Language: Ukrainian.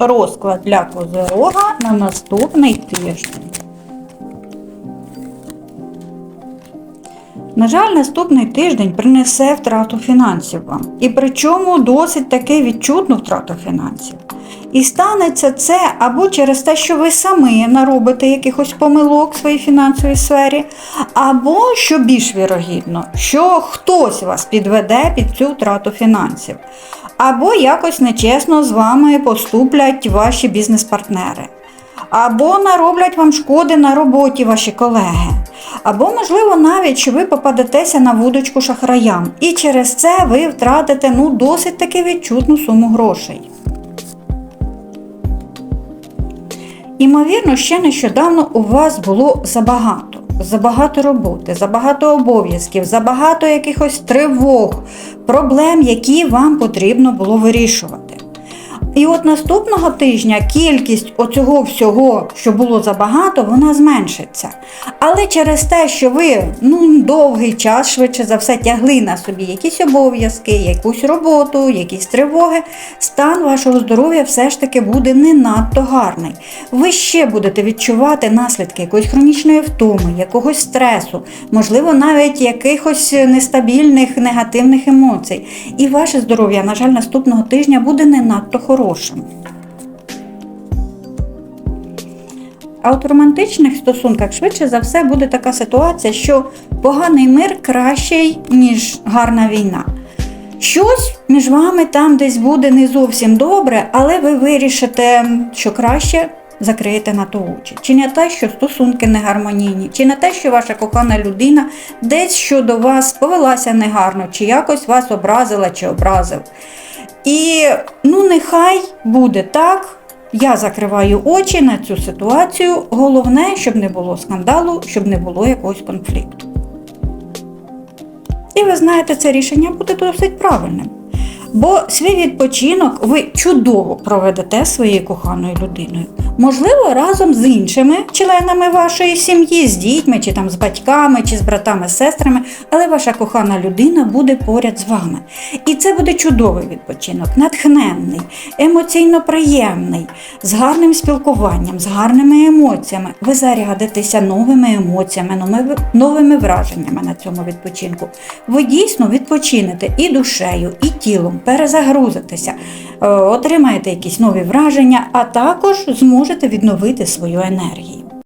розклад для козирога на наступний тиждень. На жаль, наступний тиждень принесе втрату фінансів вам. І причому досить таки відчутну втрату фінансів. І станеться це або через те, що ви самі наробите якихось помилок в своїй фінансовій сфері, або, що більш вірогідно, що хтось вас підведе під цю втрату фінансів, або якось нечесно з вами поступлять ваші бізнес-партнери. Або нароблять вам шкоди на роботі ваші колеги. Або, можливо, навіть що ви попадетеся на вудочку шахраям, і через це ви втратите ну, досить таки відчутну суму грошей. Імовірно, ще нещодавно у вас було забагато. Забагато роботи, забагато обов'язків, забагато якихось тривог, проблем, які вам потрібно було вирішувати. І от наступного тижня кількість оцього всього, що було забагато, вона зменшиться. Але через те, що ви ну, довгий час, швидше за все, тягли на собі якісь обов'язки, якусь роботу, якісь тривоги, стан вашого здоров'я все ж таки буде не надто гарний. Ви ще будете відчувати наслідки якоїсь хронічної втоми, якогось стресу, можливо, навіть якихось нестабільних негативних емоцій. І ваше здоров'я, на жаль, наступного тижня буде не надто хорошим. А от в романтичних стосунках швидше за все буде така ситуація, що поганий мир кращий, ніж гарна війна. Щось між вами там десь буде не зовсім добре, але ви вирішите, що краще закриєте на то очі. Чи не те, що стосунки не гармонійні, чи не те, що ваша кохана людина десь щодо вас повелася негарно, чи якось вас образила чи образив. І ну нехай буде так. Я закриваю очі на цю ситуацію. Головне, щоб не було скандалу, щоб не було якогось конфлікту. І ви знаєте, це рішення буде досить правильним. Бо свій відпочинок ви чудово проведете своєю коханою людиною. Можливо, разом з іншими членами вашої сім'ї, з дітьми, чи там з батьками, чи з братами, сестрами, але ваша кохана людина буде поряд з вами. І це буде чудовий відпочинок, натхненний, емоційно приємний, з гарним спілкуванням, з гарними емоціями. Ви зарядитеся новими емоціями, новими- враженнями на цьому відпочинку. Ви дійсно відпочинете і душею, і тілом, перезагрузитеся, е, отримаєте якісь нові враження, а також зможете відновити свою енергію.